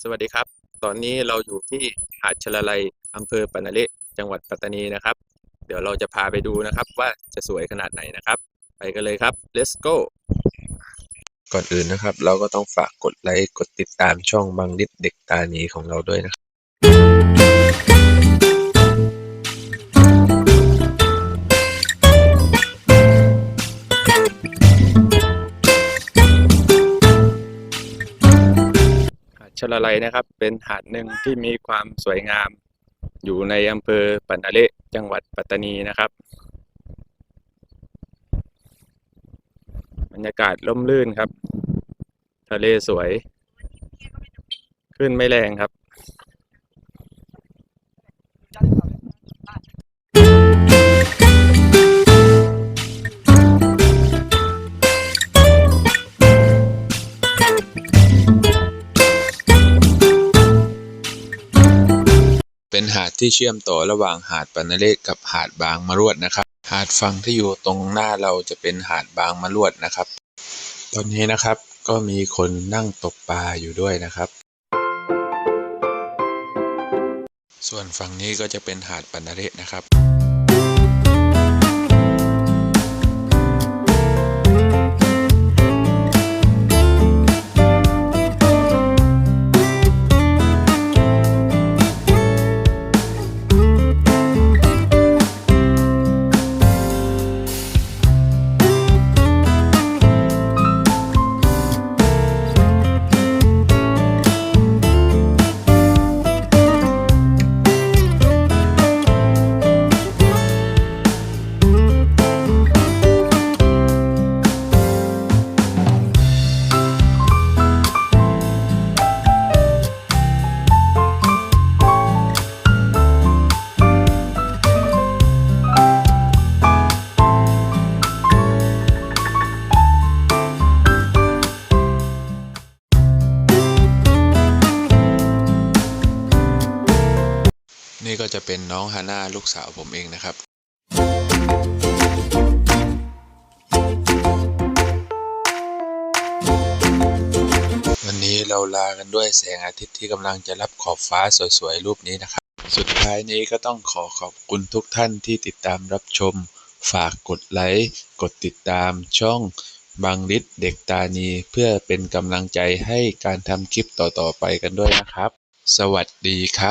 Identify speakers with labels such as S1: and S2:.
S1: สวัสดีครับ ตอนนี้เราอยู่ที่หาดชลาลัยอำเภอปะนาเละจังหวัดปัตตานีนะครับ เดี๋ยวเราจะพาไปดูนะครับว่าจะสวยขนาดไหนนะครับ ไปกันเลยครับ let's go ก่อนอื่นนะครับ เราก็ต้องฝากกดไลค์กดติดตามช่องบังนิดเด็กตานีของเราด้วยนะครับ ชลาลัยนะครับ เป็นหาดหนึ่งที่มีความสวยงาม อยู่ในอำเภอปันนาเละจังหวัดปัตตานีนะครับบรรยากาศร่มรื่นครับ ทะเลสวย ขึ้นไม่แรงครับ
S2: เป็นหาดที่เชื่อมต่อระหว่างหาดปานเลศกับหาดบางมะรวดนะครับ หาดฝั่งที่อยู่ตรงหน้าเราจะเป็นหาดบางมะรวดนะครับ ตอนนี้นะครับก็มีคนนั่งตกปลาอยู่ด้วยนะครับ ส่วนฝั่งนี้ก็จะเป็นหาดปานเลศนะครับ นี่ก็จะเป็นน้องฮาน่าลูกสาวผมเองนะครับ วันนี้เราลากันด้วยแสงอาทิตย์ที่กำลังจะรับขอบฟ้าสวยๆ รูปนี้นะครับ สุดท้ายนี้ก็ต้องขอขอบคุณทุกท่านที่ติดตามรับชม ฝากกดไลค์กดติดตามช่องบางลิศเด็กตานีเพื่อเป็นกำลังใจให้การทำคลิปต่อๆไปกันด้วยนะครับ สวัสดีครับ